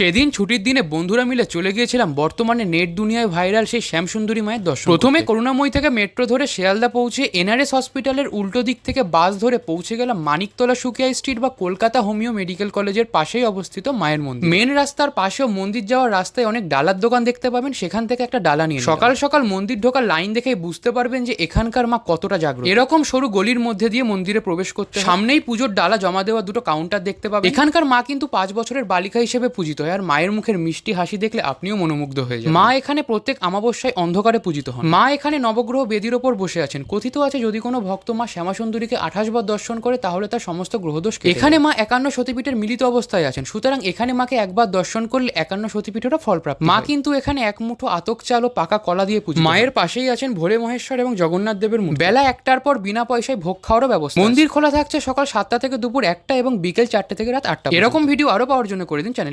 সেদিন ছুটির দিনে বন্ধুরা মিলে চলে গিয়েছিলাম বর্তমানে নেট দুনিয়ায় ভাইরাল সেই শ্যামসুন্দরী মায়ের দর্শন প্রথমে করুণাময়ী থেকে মেট্রো ধরে শিয়ালদা পৌঁছে এনআরএস হসপিটালের উল্টো দিক থেকে বাস ধরে পৌঁছে গেলাম মানিকতলা সুকিয়া স্ট্রিট বা কলকাতা হোমিও মেডিকেল কলেজের পাশেই অবস্থিত মায়ের মন্দির। মেন রাস্তার পাশেও মন্দির যাওয়ার রাস্তায় অনেক ডালার দোকান দেখতে পাবেন সেখান থেকে একটা ডালা নিয়ে সকাল সকাল মন্দির ঢোকার লাইন দেখেই বুঝতে পারবেন যে এখানকার মা কতটা জাগ্রত। এরকম সরু গলির মধ্যে দিয়ে মন্দিরে প্রবেশ করতে। সামনেই পুজোর ডালা জমা দেওয়া দুটো কাউন্টার দেখতে পাবেন। এখানকার মা কিন্তু পাঁচ বছরের বালিকা হিসেবে পূজিত। হয় আর মায়ের মুখের মিষ্টি হাসি দেখলে আপনিও মনোমুগ্ধ হয়ে যান মা এখানে প্রত্যেক আমাবস্যায় অন্ধকারে পূজিত হন। মা এখানে নবগ্রহ বেদির ওপর বসে আছেন। কথিত আছে যদি কোনো ভক্ত মা শ্যামা সুন্দরীকে আঠাশ বার দর্শন করে তাহলে তার সমস্ত গ্রহদোষ এখানে মা একান্ন সতীপীঠের মিলিত অবস্থায় আছেন। সুতরাং এখানে মাকে একবার দর্শন করলে একান্ন সতীপীঠেরও ফলপ্রাপ্ত মা কিন্তু এখানে এক মুঠো আতক চাল ও পাকা কলা দিয়ে পূজিত মায়ের পাশেই আছেন ভোলে মহেশ্বর এবং জগন্নাথ দেবের বেলা একটার পর বিনা পয়সায় ভোগ খাওয়ারও ব্যবস্থা মন্দির খোলা থাকছে সকাল সাতটা থেকে দুপুর একটা এবং বিকেল চারটে থেকে রাত আটটা এরকম ভিডিও আরও পাওয়ার জন্য করে দিন চ্যানেল